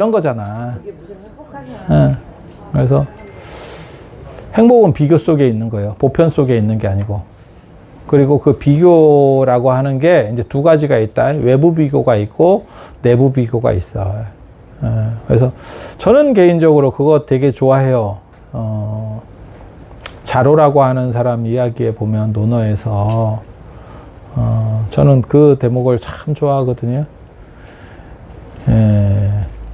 이런 거잖아. 예. 그래서 행복은 비교 속에 있는 거예요. 보편 속에 있는 게 아니고. 그리고 그 비교라고 하는 게 이제 두 가지가 있다. 외부 비교가 있고 내부 비교가 있어. 예. 그래서 저는 개인적으로 그거 되게 좋아해요. 어, 자로라고 하는 사람 이야기에 보면 논어에서 어, 저는 그 대목을 참 좋아하거든요. 예,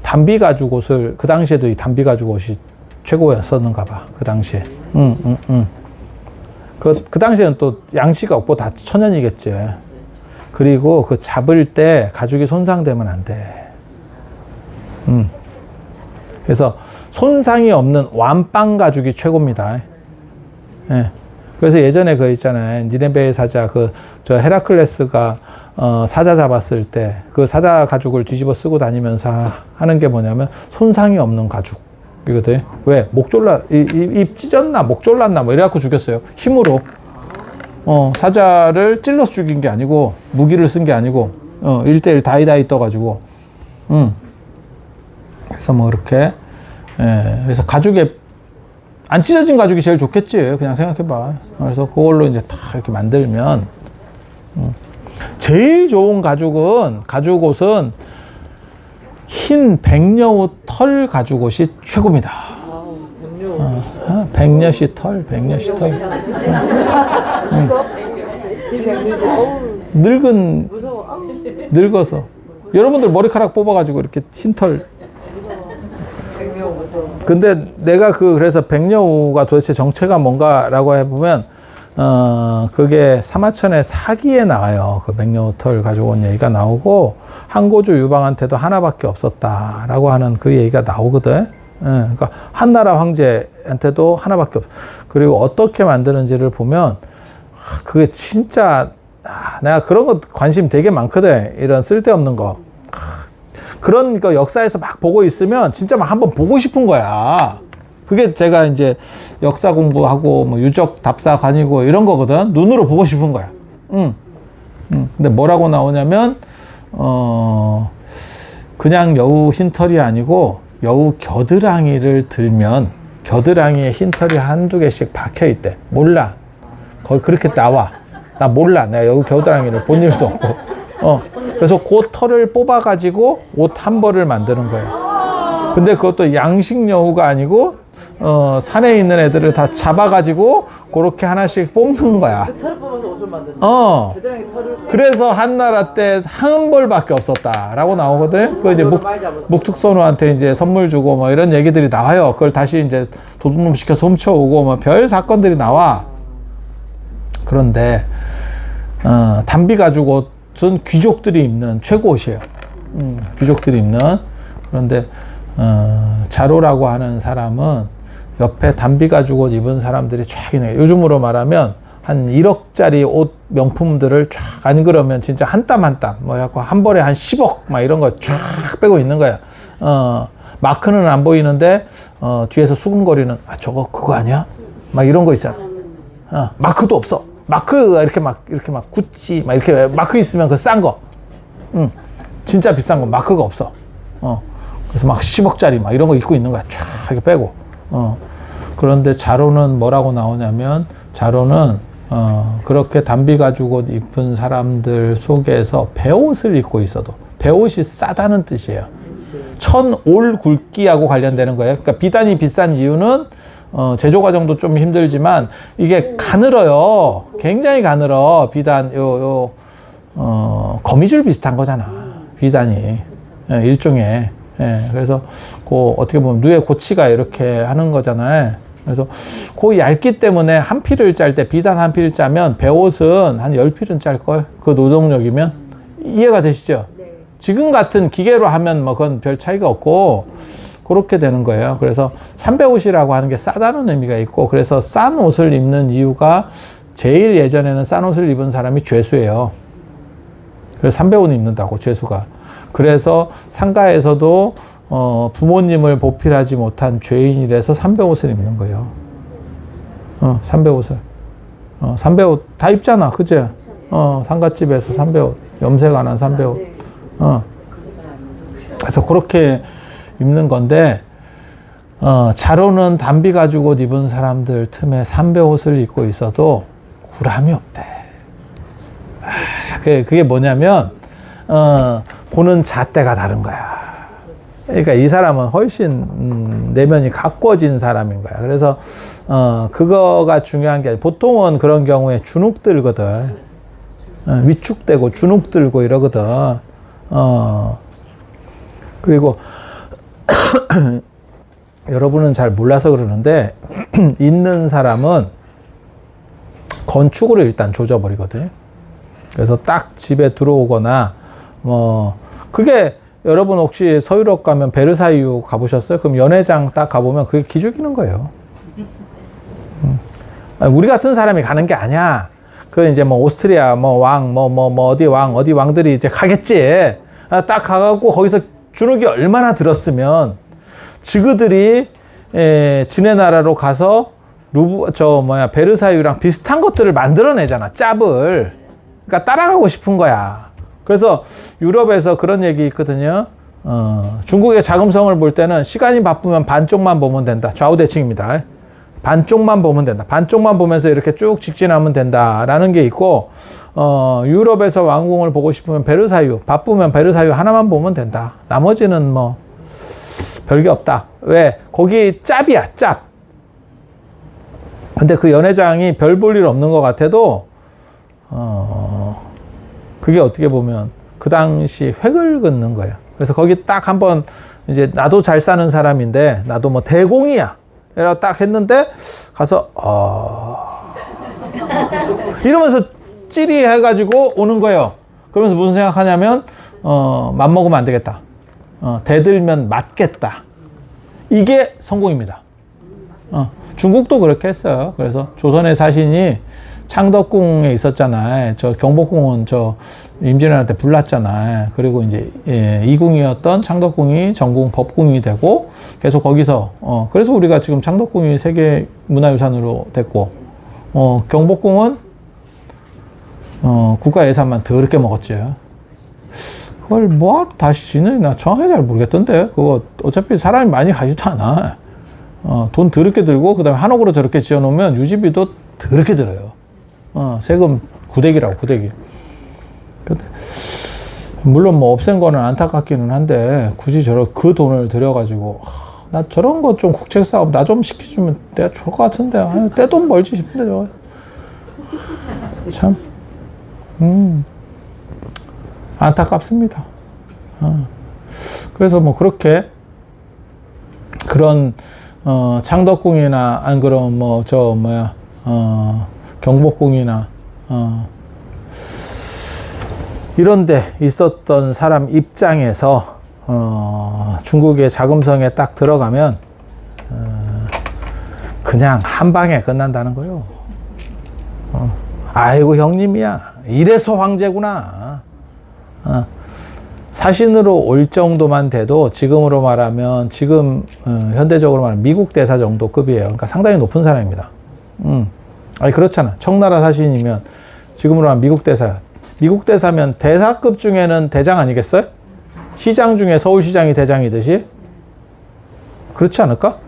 담비 가죽 옷을 그 당시에도 이 담비 가죽 옷이 최고였었는가 봐. 그 당시에. 응, 응, 응. 그, 그 당시에는 또 양씨가 없고 다 천연이겠지. 그리고 그 잡을 때 가죽이 손상되면 안 돼. 음. 그래서 손상이 없는 완빵 가죽이 최고입니다. 예. 그래서 예전에 그 있잖아요. 니네베의 사자, 그, 저 헤라클레스가, 어, 사자 잡았을 때, 그 사자 가죽을 뒤집어 쓰고 다니면서 하는 게 뭐냐면, 손상이 없는 가죽 이거든. 왜? 목 졸라, 입, 입, 입 찢었나, 목 졸랐나, 뭐 이래갖고 죽였어요. 힘으로. 어, 사자를 찔러서 죽인 게 아니고, 무기를 쓴 게 아니고, 어, 1대1 다이다이 떠가지고, 음. 그래서 뭐 이렇게, 예, 그래서 가죽에 안 찢어진 가죽이 제일 좋겠지. 그냥 생각해봐. 그래서 그걸로 이제 다 이렇게 만들면, 음. 제일 좋은 가죽은, 가죽 옷은 흰 백여우 털 가죽 옷이 최고입니다. 백료. 어, 백여시 털, 백여시 털. 이 백료도 어우, 늙은, 늙어서. 여러분들 머리카락 뽑아가지고 이렇게 흰털. 근데 내가 그, 그래서 백여우가 도대체 정체가 뭔가라고 해보면, 어, 그게 사마천의 사기에 나와요. 그 백여우 털 가져온 얘기가 나오고, 항고주 유방한테도 하나밖에 없었다라고 하는 그 얘기가 나오거든. 예, 그러니까 한나라 황제한테도 하나밖에 없. 그리고 어떻게 만드는지를 보면 아, 그게 진짜 아, 내가 그런 거 관심 되게 많거든. 이런 쓸데없는 거. 아, 그런 거 역사에서 막 보고 있으면 진짜 막 한번 보고 싶은 거야. 그게 제가 이제 역사 공부하고 뭐 유적 답사 다니고 이런 거거든. 눈으로 보고 싶은 거야. 응. 응. 근데 뭐라고 나오냐면 어 그냥 여우 흰털이 아니고 여우 겨드랑이를 들면 겨드랑이에 흰털이 한두 개씩 박혀 있대. 몰라. 거기 그렇게 나와. 나 몰라. 내가 여우 겨드랑이를 본 일도 없고. 어. 그래서 그 털을 뽑아가지고 옷 한 벌을 만드는 거예요. 근데 그것도 양식 여우가 아니고, 어, 산에 있는 애들을 다 잡아가지고, 그렇게 하나씩 뽑는 거야. 그 털을 뽑아서 옷을 만든다. 어. 겨드랑이 털을 그래서 한나라 때 한 벌밖에 없었다라고 나오거든. 그 이제 많이 잡았어. 묵특선우한테 이제 선물 주고 뭐 이런 얘기들이 나와요. 그걸 다시 이제 도둑놈 시켜서 훔쳐오고 뭐 별 사건들이 나와. 그런데 어, 담비 가죽 옷은 귀족들이 입는 최고 옷이에요. 음, 귀족들이 입는 그런데 어, 자로라고 하는 사람은 옆에 담비 옷 입은 사람들이 쫙 있는. 요즘으로 말하면 한 1억짜리 옷 명품들을 쫙 안 그러면 진짜 한 땀 한 땀 뭐라고 한 벌에 한 10억 막 이런 거 쫙 빼고 있는 거야. 어, 마크는 안 보이는데 어, 뒤에서 수근거리는 아 저거 그거 아니야? 막 이런 거 있잖아. 어, 마크도 없어. 마크가 이렇게 막 이렇게 막 구찌 막 이렇게 마크 있으면 그 싼 거. 응. 진짜 비싼 거 마크가 없어. 어. 그래서 막 10억짜리 막 이런 거 입고 있는 거야. 쫙 이렇게 빼고. 어. 그런데 자로는 뭐라고 나오냐면 자로는 어, 그렇게 담비 옷 입은 사람들 속에서 배옷을 입고 있어도 배옷이 싸다는 뜻이에요. 천 올 굵기하고 관련되는 거예요. 그러니까 비단이 비싼 이유는 어, 제조 과정도 좀 힘들지만 이게 가늘어요. 굉장히 가늘어. 비단 요 요 어, 거미줄 비슷한 거잖아. 비단이 예, 일종의 예, 그래서 그 어떻게 보면 누에 고치가 이렇게 하는 거잖아요. 그래서 그 얇기 때문에 한 필을 짤때 비단 한필 짜면 배옷은 한열 필은 짤 걸. 그 노동력이면 이해가 되시죠? 지금 같은 기계로 하면 뭐 그건 별 차이가 없고 그렇게 되는 거예요. 그래서 삼배옷이라고 하는 게 싸다는 의미가 있고 그래서 싼 옷을 입는 이유가 제일 예전에는 싼 옷을 입은 사람이 죄수예요. 그래서 삼배옷 입는다고 죄수가. 그래서 상가에서도 어, 부모님을 보필하지 못한 죄인이라서 삼배옷을 입는 거예요. 어, 삼배옷을. 어, 삼배옷 다 입잖아, 그제? 어, 상가집에서 삼배옷, 염색 안 한 삼배옷. 어. 그래서 그렇게 입는 건데 어, 자로는 담비 가지고 옷 입은 사람들 틈에 삼배 옷을 입고 있어도 구람이 없대. 아, 그게, 그게 뭐냐면 어, 보는 잣대가 다른 거야. 그러니까 이 사람은 훨씬 음, 내면이 가꿔진 사람인 거야. 그래서 어, 그거가 중요한 게 아니라 보통은 그런 경우에 주눅 들거든. 어, 위축되고 주눅 들고 이러거든. 어, 그리고 여러분은 잘 몰라서 그러는데 있는 사람은 건축으로 일단 조져버리거든요. 그래서 딱 집에 들어오거나 뭐 그게 여러분 혹시 서유럽 가면 베르사유 가보셨어요? 그럼 연회장 딱 가보면 그게 기죽이는 거예요. 음. 아니, 우리 같은 사람이 가는 게 아니야. 그 이제 뭐 오스트리아 뭐왕뭐뭐 뭐 어디 왕 어디 왕들이 이제 가겠지. 아, 딱 가갖고 거기서 주눅이 얼마나 들었으면 지그들이 에, 지네 나라로 가서 루브 저 뭐야 베르사유랑 비슷한 것들을 만들어내잖아 짭을 그러니까 따라가고 싶은 거야 그래서 유럽에서 그런 얘기 있거든요 어, 중국의 자금성을 볼 때는 시간이 바쁘면 반쪽만 보면 된다 좌우 대칭입니다 반쪽만 보면 된다 반쪽만 보면서 이렇게 쭉 직진하면 된다라는 게 있고 어, 유럽에서 왕궁을 보고 싶으면 베르사유 바쁘면 베르사유 하나만 보면 된다 나머지는 뭐 별게 없다. 왜? 거기 짭이야, 짭. 근데 그 연회장이 별 볼 일 없는 것 같아도, 어, 그게 어떻게 보면 그 당시 획을 긋는 거예요. 그래서 거기 딱 한번 이제 나도 잘 사는 사람인데, 나도 뭐 대공이야. 이라고 딱 했는데, 가서, 어, 이러면서 찌리 해가지고 오는 거예요. 그러면서 무슨 생각하냐면, 어, 맘먹으면 안 되겠다. 어, 대들면 맞겠다. 이게 성공입니다. 어, 중국도 그렇게 했어요. 그래서 조선의 사신이 창덕궁에 있었잖아요. 저 경복궁은 저 임진왜란 때 불났잖아요. 그리고 이제 예, 이궁이었던 창덕궁이 전궁 법궁이 되고 계속 거기서 어, 그래서 우리가 지금 창덕궁이 세계 문화유산으로 됐고 어, 경복궁은 어, 국가 예산만 더럽게 먹었죠. 그걸 뭐하러 다시 지느냐 정확하게 잘 모르겠던데 그거 어차피 사람이 많이 가지도 않아 어, 돈 더럽게 들고 그 다음에 한옥으로 저렇게 지어놓으면 유지비도 더럽게 들어요 어, 세금 구대기라고 구대기 근데 물론 뭐 없앤 거는 안타깝기는 한데 굳이 저런 그 돈을 들여가지고 하, 나 저런 거 좀 국책 사업 나 좀 시켜주면 내가 좋을 것 같은데 떼돈 벌지 싶은데 저거 참 음. 안타깝습니다. 어. 그래서 뭐 그렇게 그런 어, 창덕궁이나 안 그럼 뭐저 뭐야 어, 경복궁이나 어, 이런데 있었던 사람 입장에서 어, 중국의 자금성에 딱 들어가면 어, 그냥 한 방에 끝난다는 거요. 어, 아이고 형님이야 이래서 황제구나. 어, 사신으로 올 정도만 돼도 지금으로 말하면 지금 어, 현대적으로 말하면 미국 대사 정도 급이에요. 그러니까 상당히 높은 사람입니다. 음. 아니 그렇잖아. 청나라 사신이면 지금으로 하면 미국 대사. 미국 대사면 대사급 중에는 대장 아니겠어요? 시장 중에 서울시장이 대장이듯이 그렇지 않을까?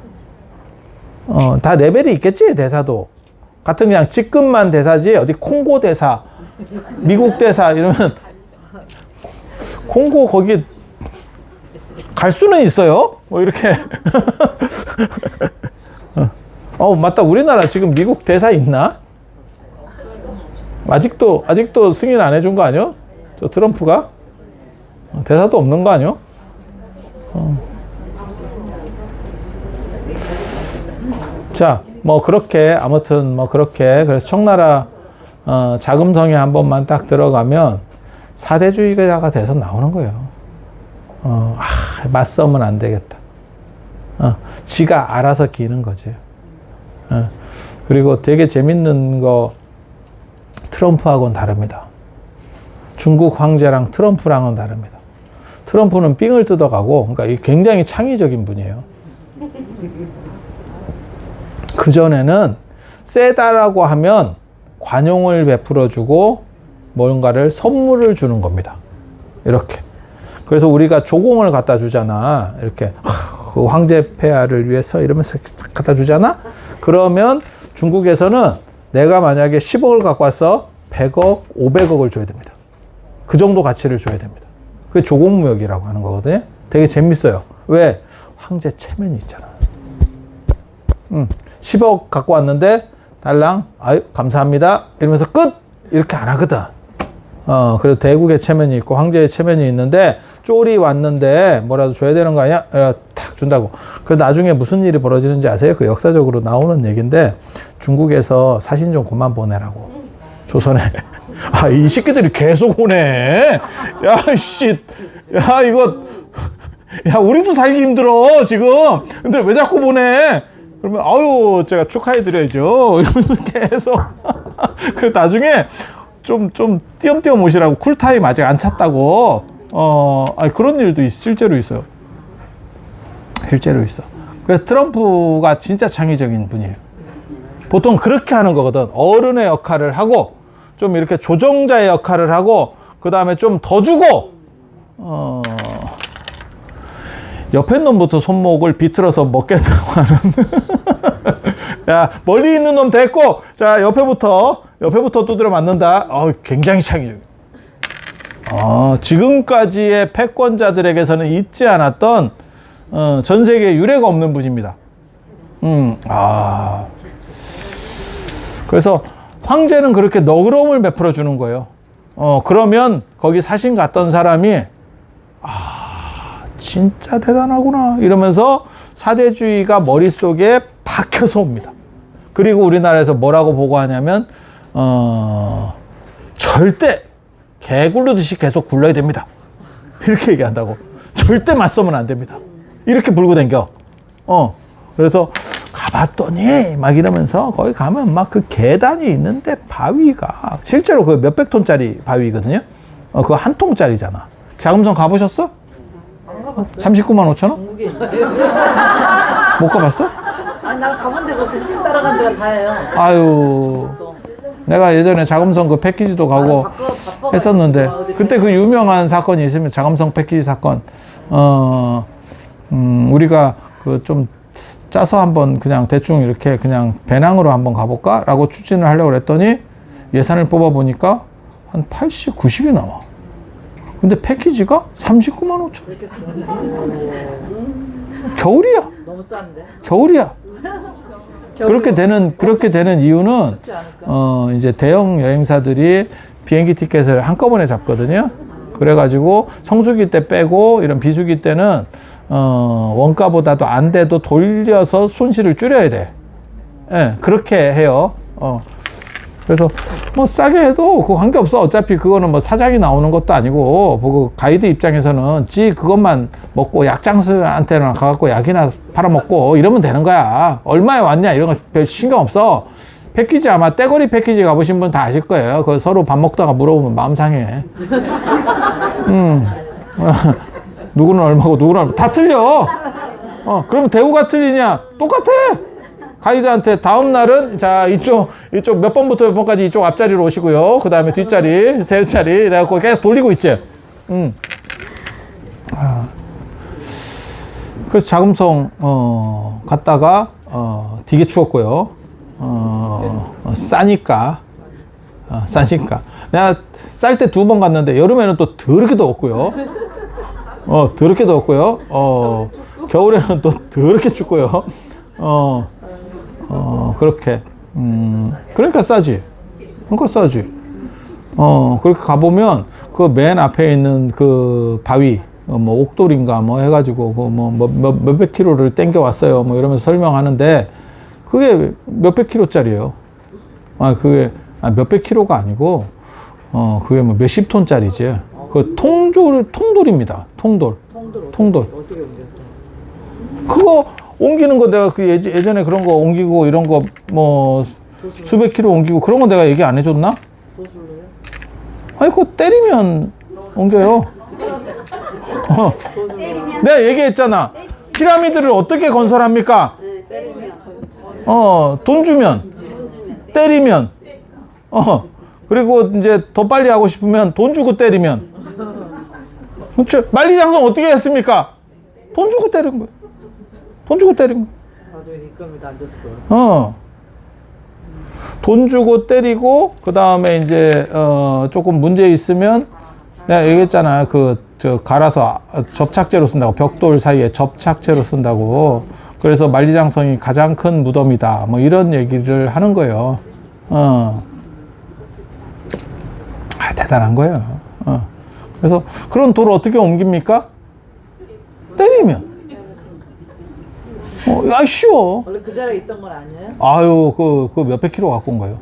어, 다 레벨이 있겠지 대사도. 같은 그냥 직급만 대사지 어디 콩고 대사, 미국 대사 이러면 콩고 거기 갈 수는 있어요. 뭐 이렇게. 어 맞다. 우리나라 지금 미국 대사 있나? 아직도 아직도 승인 안 해준 거 아니요? 저 트럼프가 어, 대사도 없는 거 아니요? 어. 자, 뭐 그렇게 아무튼 뭐 그렇게 그래서 청나라 어, 자금성에 한 번만 딱 들어가면 사대주의자가 돼서 나오는 거예요. 어, 아, 맞서면 안 되겠다. 어, 지가 알아서 기는 거지. 어, 그리고 되게 재밌는 거 트럼프하고는 다릅니다. 중국 황제랑 트럼프랑은 다릅니다. 트럼프는 삥을 뜯어가고, 그러니까 굉장히 창의적인 분이에요. 그전에는 세다라고 하면 관용을 베풀어주고 뭔가를 선물을 주는 겁니다. 이렇게. 그래서 우리가 조공을 갖다 주잖아. 이렇게. 하, 그 황제 폐하를 위해서 이러면서 갖다 주잖아? 그러면 중국에서는 내가 만약에 10억을 갖고 왔어 100억, 500억을 줘야 됩니다. 그 정도 가치를 줘야 됩니다. 그게 조공무역이라고 하는 거거든요. 되게 재밌어요. 왜? 황제 체면이 있잖아. 음, 10억 갖고 왔는데 달랑 아유 감사합니다 이러면서 끝 이렇게 안 하거든. 어 그래도 대국의 체면이 있고 황제의 체면이 있는데 쫄이 왔는데 뭐라도 줘야 되는 거 아니야? 어, 탁 준다고. 그 나중에 무슨 일이 벌어지는지 아세요? 그 역사적으로 나오는 얘기인데 중국에서 사신 좀 그만 보내라고 조선에. 아 이 새끼들이 계속 오네. 야 씨, 야 이거 야 우리도 살기 힘들어 지금. 근데 왜 자꾸 보내? 그러면 아유 제가 축하해 드려야죠 이러면서 계속 그래 나중에 좀 좀 띄엄띄엄 오시라고 쿨타임 아직 안 찼다고. 어 아니 그런 일도 있, 실제로 있어요. 실제로 있어. 그래서 트럼프가 진짜 창의적인 분이에요. 보통 그렇게 하는 거거든. 어른의 역할을 하고 좀 이렇게 조정자의 역할을 하고 그 다음에 좀 더 주고 어 옆에 놈부터 손목을 비틀어서 먹겠다고 하는. 야, 멀리 있는 놈 됐고, 자, 옆에부터, 옆에부터 두드려 맞는다. 어 굉장히 창의적. 어, 지금까지의 패권자들에게서는 있지 않았던, 어, 전 세계에 유례가 없는 분입니다. 음, 아. 그래서 황제는 그렇게 너그러움을 베풀어 주는 거예요. 어, 그러면 거기 사신 갔던 사람이, 진짜 대단하구나 이러면서 사대주의가 머릿속에 박혀서 옵니다. 그리고 우리나라에서 뭐라고 보고하냐면 어 절대 개 굴르듯이 계속 굴러야 됩니다. 이렇게 얘기한다고. 절대 맞서면 안 됩니다. 이렇게 불고 댕겨. 어. 그래서 가봤더니 막 이러면서 거기 가면 막 그 계단이 있는데 바위가 실제로 그 몇백 톤짜리 바위거든요. 어, 그거 한 통짜리잖아. 자금성 가보셨어? 안 가봤어요. 39만 5천 원? 중국에 있는데. 못 가봤어? 아니 난 가본 데가 없어. 팀 따라간 데가 다예요. 아유, 또. 내가 예전에 자금성 그 패키지도 가고 아, 바꿔, 바꿔가지고 했었는데 어디 그때 그 유명한 사건이 있으면 자금성 패키지 사건. 어, 음, 우리가 그 좀 짜서 한번 그냥 대충 이렇게 그냥 배낭으로 한번 가볼까라고 추진을 하려고 그랬더니 예산을 뽑아 보니까 한 80, 90이 나와. 근데 패키지가 39만 5천. 이렇게 쓰는데. 겨울이야. 너무 싼데. 겨울이야. 그렇게 되는 그렇게 되는 이유는? 어 이제 대형 여행사들이 비행기 티켓을 한꺼번에 잡거든요. 그래가지고 성수기 때 빼고 이런 비수기 때는 어 원가보다도 안 돼도 돌려서 손실을 줄여야 돼. 예, 그렇게 해요. 어. 그래서 뭐 싸게 해도 그거 관계 없어. 어차피 그거는 뭐 사장이 나오는 것도 아니고 보고 가이드 입장에서는 지 그것만 먹고 약장수한테나 가갖고 약이나 팔아먹고 이러면 되는 거야. 얼마에 왔냐 이런 거 별 신경 없어. 패키지 아마 떼거리 패키지 가보신 분 다 아실 거예요. 그 서로 밥 먹다가 물어보면 마음 상해. 음. 누구는 얼마고 누구는 얼마. 다 틀려. 어, 그러면 대우가 틀리냐? 똑같아. 가이드한테 다음 날은 자 이쪽 이쪽 몇 번부터 몇 번까지 이쪽 앞자리로 오시고요. 그 다음에 뒷자리 세 자리 그래갖고 계속 돌리고 있지. 음. 아. 그래서 자금성 어, 갔다가 어, 되게 추웠고요. 어, 어, 싸니까 어, 싸니까 내가 쌀 때 두 번 갔는데 여름에는 또 더럽게 더웠고요. 어 더럽게 더웠고요. 어 겨울에는 또 더럽게 춥고요. 어. 어, 그렇게. 음, 그러니까 싸지. 그러니까 싸지. 어, 그렇게 가보면 그 맨 앞에 있는 그 바위, 어, 뭐 옥돌인가 뭐 해가지고 그 뭐, 뭐, 몇, 몇백 킬로를 땡겨 왔어요. 뭐 이러면서 설명하는데 그게 몇백 킬로짜리예요. 아, 그게 아, 몇백 킬로가 아니고 어, 그게 뭐 몇십 톤짜리지. 그 통돌, 통돌입니다. 통돌. 통돌 통돌. 그거 옮기는 거 내가 그 예전- 예전에 그런 거 옮기고 이런 거 뭐 수백 킬로 옮기고 그런 거 내가 얘기 안 해줬나? 아니 그거 때리면 옮겨요. 어. 내가 얘기했잖아. 피라미드를 어떻게 건설합니까? 어, 돈 주면, 때리면, 어, 그리고 이제 더 빨리 하고 싶으면 돈 주고 때리면. 그렇죠. 만리장성 어떻게 했습니까? 돈 주고 때린 거예요. 돈 주고 때린 거. 나중에 입금이도 안 줬을 거야. 어. 돈 주고 때리고 그 다음에 이제 어 조금 문제 있으면 내가 얘기했잖아 그 저 갈아서 접착제로 쓴다고 벽돌 사이에 접착제로 쓴다고 그래서 만리장성이 가장 큰 무덤이다 뭐 이런 얘기를 하는 거예요. 어. 아, 대단한 거예요. 어. 그래서 그런 돌을 어떻게 옮깁니까? 때리면. 어, 야 쉬워. 원래 그 자리에 있던 건 아니에요? 아유, 그, 그 몇백 킬로 갖고 온 거예요.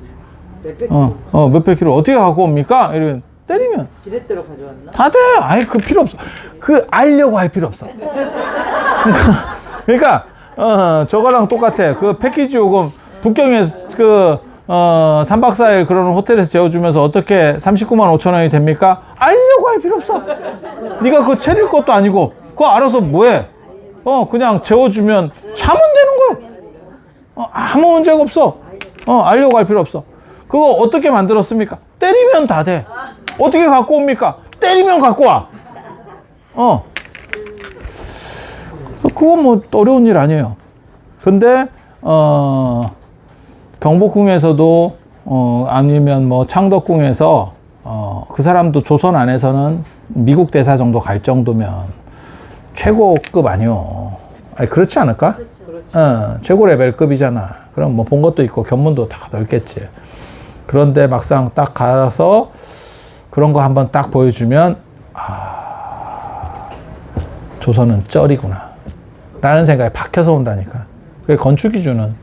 몇백 어, 어, 몇백 킬로 어떻게 갖고 옵니까? 이러면 때리면 지렛대로 가져왔나? 다 돼. 아예 그 필요 없어. 그 알려고 할 필요 없어. 그러니까, 어, 저거랑 똑같아. 그 패키지 요금 북경에 그 어, 3박 4일 그런 호텔에서 재워주면서 어떻게 39만 5천 원이 됩니까? 알려고 할 필요 없어. 네가 그거 차릴 것도 아니고 그거 알아서 뭐해? 어, 그냥 재워주면 자면 되는 거야. 어, 아무 문제가 없어. 어, 알려고 할 필요 없어. 그거 어떻게 만들었습니까? 때리면 다 돼. 어떻게 갖고 옵니까? 때리면 갖고 와. 어. 그건 뭐 어려운 일 아니에요. 근데, 어, 경복궁에서도, 어, 아니면 뭐 창덕궁에서, 어, 그 사람도 조선 안에서는 미국 대사 정도 갈 정도면 최고급 아니요. 아니, 그렇지 않을까? 어, 최고 레벨급이잖아. 그럼 뭐 본 것도 있고 견문도 다 넓겠지. 그런데 막상 딱 가서 그런 거 한번 딱 보여주면 아 조선은 쩔이구나 라는 생각에 박혀서 온다니까. 그게 건축이 주는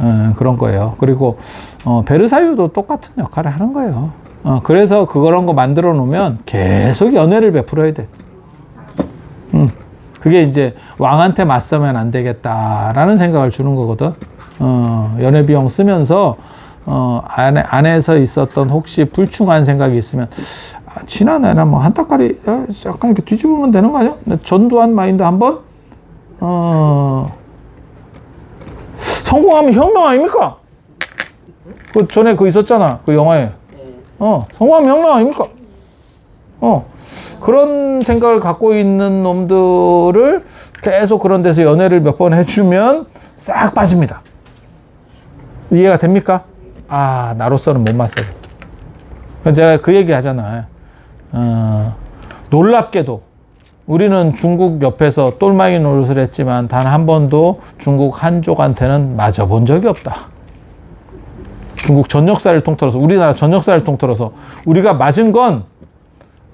어, 그런 거예요. 그리고 어, 베르사유도 똑같은 역할을 하는 거예요. 어, 그래서 그런 거 만들어 놓으면 계속 연애를 베풀어야 돼. 음, 그게 이제 왕한테 맞서면 안 되겠다라는 생각을 주는 거거든. 어, 연애 비용 쓰면서 어, 안에, 안에서 있었던 혹시 불충한 생각이 있으면 아, 지난해나 뭐한 달까리 어, 약간 이렇게 뒤집으면 되는 거 아니야? 전두환 마인드 한 번 어, 성공하면 혁명 아닙니까? 그 전에 그 있었잖아 그 영화에 어 성공하면 혁명 아닙니까? 어 그런 생각을 갖고 있는 놈들을 계속 그런 데서 연애를 몇 번 해주면 싹 빠집니다. 이해가 됩니까? 아, 나로서는 못 맞서요. 제가 그 얘기 하잖아요. 어, 놀랍게도 우리는 중국 옆에서 똘마이 노릇을 했지만 단 한 번도 중국 한족한테는 맞아본 적이 없다. 중국 전 역사를 통틀어서 우리나라 전 역사를 통틀어서 우리가 맞은 건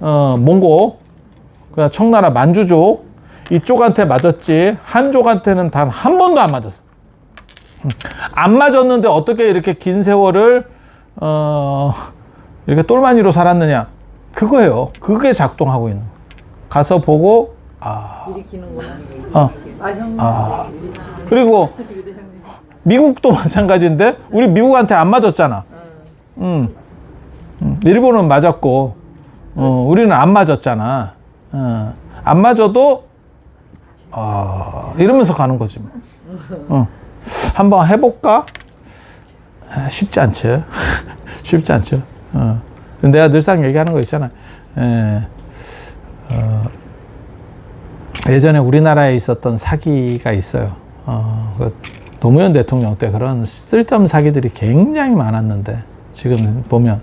어, 몽고, 그 청나라 만주족 이쪽한테 맞았지 한족한테는 단 한 번도 안 맞았어. 음, 안 맞았는데 어떻게 이렇게 긴 세월을 어, 이렇게 똘마니로 살았느냐? 그거예요. 그게 작동하고 있는. 거. 가서 보고 아. 어. 아. 아. 그리고 미국도 마찬가지인데 우리 미국한테 안 맞았잖아. 음. 음, 일본은 맞았고 어, 우리는 안 맞았잖아. 어, 안 맞아도 어, 이러면서 가는 거지. 뭐. 어. 한번 해볼까? 아, 쉽지 않죠. 쉽지 않죠. 어. 내가 늘상 얘기하는 거 있잖아. 에, 어, 예전에 우리나라에 있었던 사기가 있어요. 어, 그 노무현 대통령 때 그런 쓸데없는 사기들이 굉장히 많았는데 지금 보면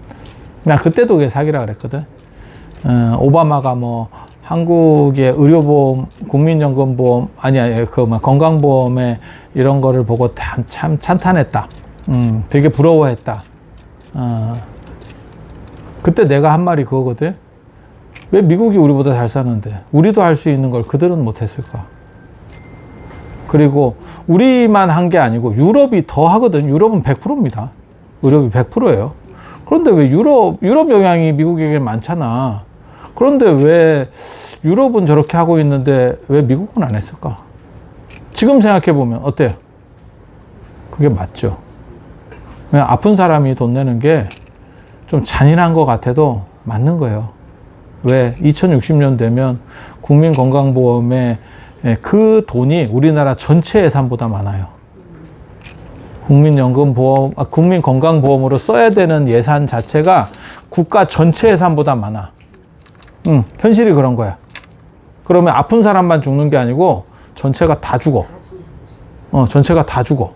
나 그때도 그게 사기라 그랬거든. 어, 오바마가 뭐 한국의 의료보험, 국민연금보험 아니야 그뭐 건강보험에 이런 거를 보고 참, 참 찬탄했다. 음, 되게 부러워했다. 어, 그때 내가 한 말이 그거거든. 왜 미국이 우리보다 잘 사는데 우리도 할 수 있는 걸 그들은 못했을까? 그리고 우리만 한 게 아니고 유럽이 더 하거든. 유럽은 100%입니다. 유럽이 100%예요. 그런데 왜 유럽 유럽 영향이 미국에게 많잖아. 그런데 왜 유럽은 저렇게 하고 있는데 왜 미국은 안 했을까? 지금 생각해 보면 어때요? 그게 맞죠. 그냥 아픈 사람이 돈 내는 게 좀 잔인한 것 같아도 맞는 거예요. 왜 2060년 되면 국민건강보험에 그 돈이 우리나라 전체 예산보다 많아요. 국민연금보험, 아, 국민건강보험으로 써야 되는 예산 자체가 국가 전체 예산보다 많아. 응, 현실이 그런 거야. 그러면 아픈 사람만 죽는 게 아니고 전체가 다 죽어. 어, 전체가 다 죽어.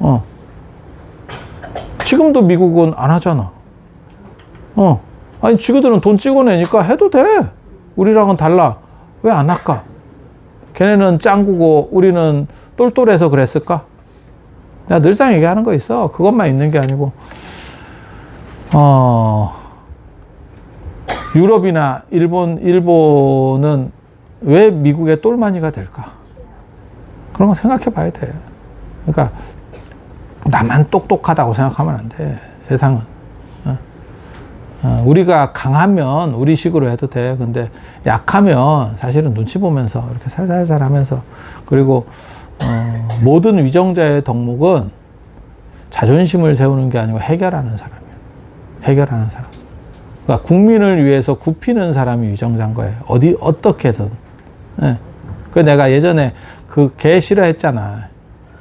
어. 지금도 미국은 안 하잖아. 어. 아니, 지구들은 돈 찍어내니까 해도 돼. 우리랑은 달라. 왜 안 할까? 걔네는 짱구고 우리는 똘똘해서 그랬을까? 내가 늘상 얘기하는 거 있어. 그것만 있는 게 아니고, 어, 유럽이나 일본, 일본은 왜 미국의 똘마니가 될까? 그런 거 생각해 봐야 돼. 그러니까, 나만 똑똑하다고 생각하면 안 돼. 세상은. 어? 어, 우리가 강하면 우리 식으로 해도 돼. 근데 약하면 사실은 눈치 보면서 이렇게 살살살 하면서 그리고 어, 모든 위정자의 덕목은 자존심을 세우는 게 아니고 해결하는 사람이에요. 해결하는 사람. 그러니까 국민을 위해서 굽히는 사람이 위정자인 거예요. 어디 어떻게 해서든. 예. 그 내가 예전에 그 개 싫어했잖아.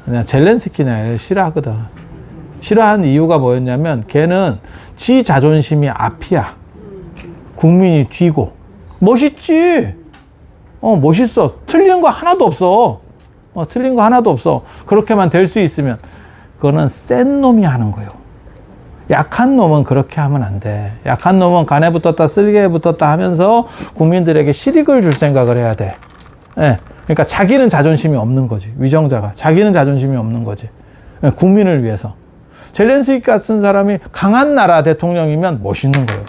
그냥 젤렌스키나 싫어하거든. 싫어하는 이유가 뭐였냐면 걔는 지 자존심이 앞이야. 국민이 뒤고. 멋있지. 어, 멋있어. 틀린 거 하나도 없어. 어, 틀린 거 하나도 없어. 그렇게만 될 수 있으면 그거는 센 놈이 하는 거예요. 약한 놈은 그렇게 하면 안 돼. 약한 놈은 간에 붙었다, 쓸개에 붙었다 하면서 국민들에게 실익을 줄 생각을 해야 돼. 예. 그러니까 자기는 자존심이 없는 거지. 위정자가. 자기는 자존심이 없는 거지. 예, 국민을 위해서. 젤렌스키 같은 사람이 강한 나라 대통령이면 멋있는 거예요.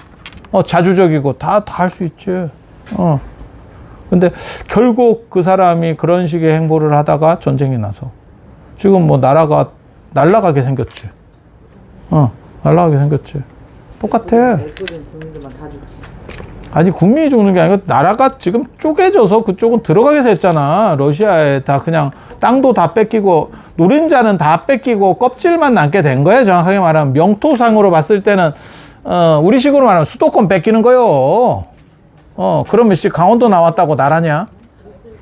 어, 자주적이고 다, 다 할 수 있지. 어. 근데 결국 그 사람이 그런 식의 행보를 하다가 전쟁이 나서 지금 뭐 나라가 날아가게 생겼지. 어, 날아가게 생겼지. 똑같아. 아니 국민이 죽는 게 아니고 나라가 지금 쪼개져서 그쪽은 들어가게 됐잖아. 러시아에 다 그냥 땅도 다 뺏기고 노린자는 다 뺏기고 껍질만 남게 된 거예요. 정확하게 말하면 명토상으로 봤을 때는 어, 우리식으로 말하면 수도권 뺏기는 거요. 어 그러면 씨 강원도 나왔다고 나라냐?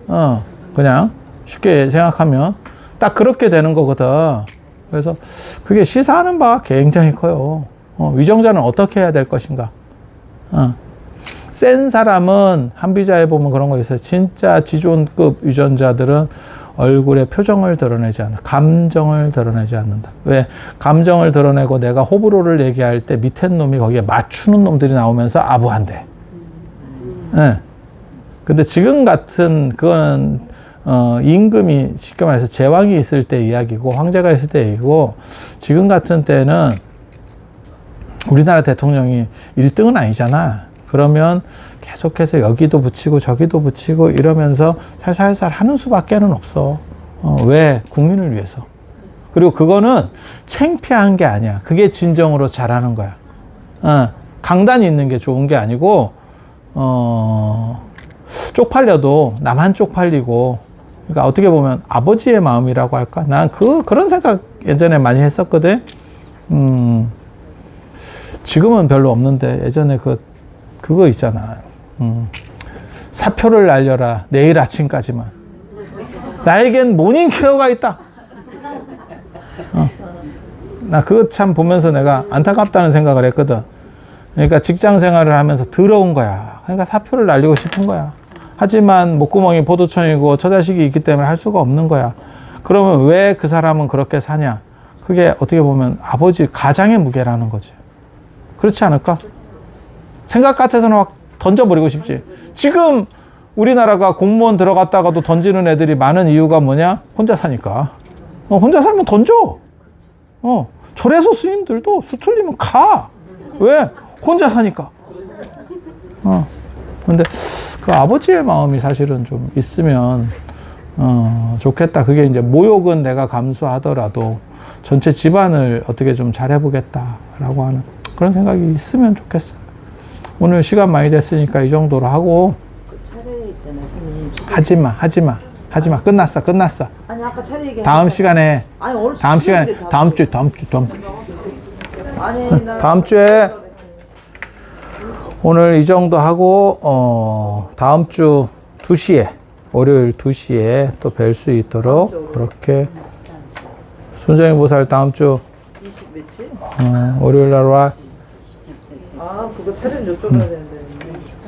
어 그냥 쉽게 생각하면 딱 그렇게 되는 거거든. 그래서 그게 시사하는 바가 굉장히 커요. 어, 위정자는 어떻게 해야 될 것인가? 어. 센 사람은 한비자에 보면 그런 거 있어요. 진짜 지존급 유전자들은 얼굴에 표정을 드러내지 않아. 감정을 드러내지 않는다. 왜? 감정을 드러내고 내가 호불호를 얘기할 때 밑에 놈이 거기에 맞추는 놈들이 나오면서 아부한대. 예. 근데 지금 같은 그거는 어, 임금이 쉽게 말해서 제왕이 있을 때 이야기고 황제가 있을 때 얘기고 지금 같은 때는 우리나라 대통령이 1등은 아니잖아. 그러면 계속해서 여기도 붙이고 저기도 붙이고 이러면서 살살살 하는 수밖에는 없어. 어, 왜? 국민을 위해서. 그리고 그거는 창피한 게 아니야. 그게 진정으로 잘하는 거야. 어, 강단이 있는 게 좋은 게 아니고, 어, 쪽팔려도 나만 쪽팔리고, 그러니까 어떻게 보면 아버지의 마음이라고 할까? 난 그, 그런 생각 예전에 많이 했었거든. 음, 지금은 별로 없는데 예전에 그 그거 있잖아. 음, 사표를 날려라. 내일 아침까지만. 나에겐 모닝 케어가 있다. 어. 나 그거 참 보면서 내가 안타깝다는 생각을 했거든. 그러니까 직장 생활을 하면서 더러운 거야. 그러니까 사표를 날리고 싶은 거야. 하지만 목구멍이 포도청이고 처자식이 있기 때문에 할 수가 없는 거야. 그러면 왜 그 사람은 그렇게 사냐? 그게 어떻게 보면 아버지 가장의 무게라는 거지. 그렇지 않을까? 생각 같아서는 확 던져버리고 싶지. 지금 우리나라가 공무원 들어갔다가도 던지는 애들이 많은 이유가 뭐냐? 혼자 사니까. 어, 혼자 살면 던져. 어, 절에서 스님들도 수틀리면 가. 왜? 혼자 사니까. 어, 근데 그 아버지의 마음이 사실은 좀 있으면, 어, 좋겠다. 그게 이제 모욕은 내가 감수하더라도 전체 집안을 어떻게 좀 잘해보겠다라고 하는 그런 생각이 있으면 좋겠어. 오늘 시간 많이 됐으니까 이 정도로 하고 그. 하지마 하지마 하지마 끝났어 끝났어 아니 아까 차례 얘기. 다음 시간에 아니 다음 시간에 다음 주 다음 주 다음 주 아니 나 다음 주에 오늘 이 정도 하고 어 다음 주 2시에 월요일 2시에 또 뵐 수 있도록 그렇게 순정이 보살 다음 주20 며칠? 어, 월요일 날 와. 아 그거 차례는 여쭤봐야 되는데.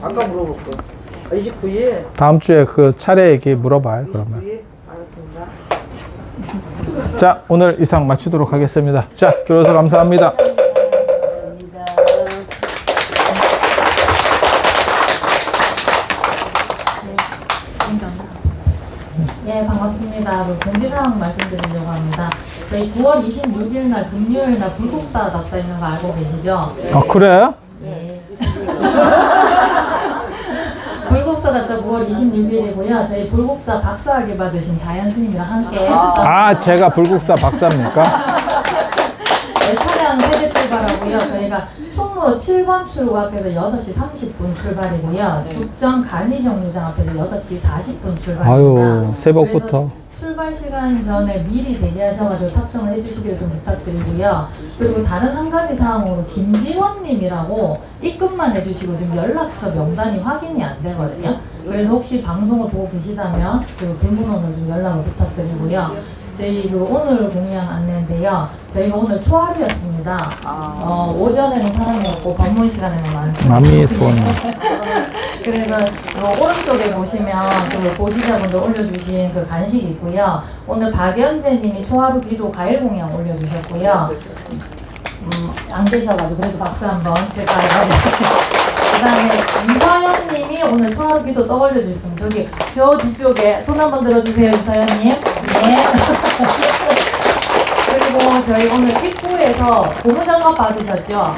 아까 물어볼 거. 아, 29일. 다음 주에 그 차례 얘기 물어봐요 그러면 29일 알았습니다. 자, 오늘 이상 마치도록 하겠습니다. 자, 교로서 감사합니다. 예, 그 공지사항 말씀드리려고 합니다. 저희 9월 26일 날 금요일 날 불국사 낙사 있는 거 알고 계시죠? 아, 그래? 예. 불국사 낙사 9월 26일이고요. 저희 불국사 박사학위 받으신 자연 스님이랑 함께 아, 제가 불국사 박사입니까? 네, 차량 세대 출발하고요. 저희가 충무로 7번 출구 앞에서 6시 30분 출발이고요. 죽전 간이 정류장 앞에서 6시 40분 출발입니다. 아유, 새벽부터. 출발 시간 전에 미리 대기하셔가지고 탑승을 해주시기를 좀 부탁드리고요. 그리고 다른 한 가지 사항으로 김지원님이라고 입금만 해주시고 지금 연락처 명단이 확인이 안 되거든요. 그래서 혹시 방송을 보고 계시다면 그 불문원을 좀 연락을 부탁드리고요. 저희 그 오늘 공연 안내인데요. 저희가 오늘 초하루였습니다. 어, 오전에는 사람이 없고 법문 시간에는 많습니다. 손. 그래서 요 오른쪽에 보시면 그 보시자분들 올려주신 그 간식이 있고요. 오늘 박연재님이 초하루 기도 과일 공연 올려주셨고요. 음, 안 계셔가지고 그래도 박수 한번 칠까요? 그 다음에 이서연님이 오늘 초하루 기도 떠올려 주셨습니다. 저기 저 뒤쪽에 손 한번 들어주세요, 이서연님. 네. 그리고 저희 오늘 입구에서 고무장갑 받으셨죠?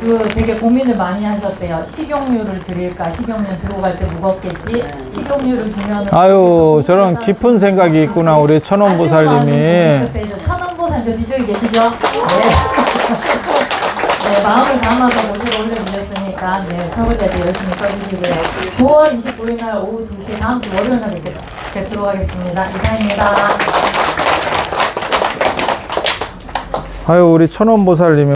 그 되게 고민을 많이 하셨대요. 식용유를 드릴까? 식용유 들고 갈 때 무겁겠지? 식용유를 주면은 아유, 저런 깊은 생각이 있구나, 우리 천원보살님이. 그때 저 천원보살 저 뒤쪽에 계시죠? 네. 네, 마음을 담아서 모시고 올려주셨 으니까 네, 서울대도 열심히 써주시고요. 9월 29일 날 오후 2시 다음 주 월요일 날 뵙- 뵙도록 하겠습니다. 이상입니다. 아유, 우리 천원보살님이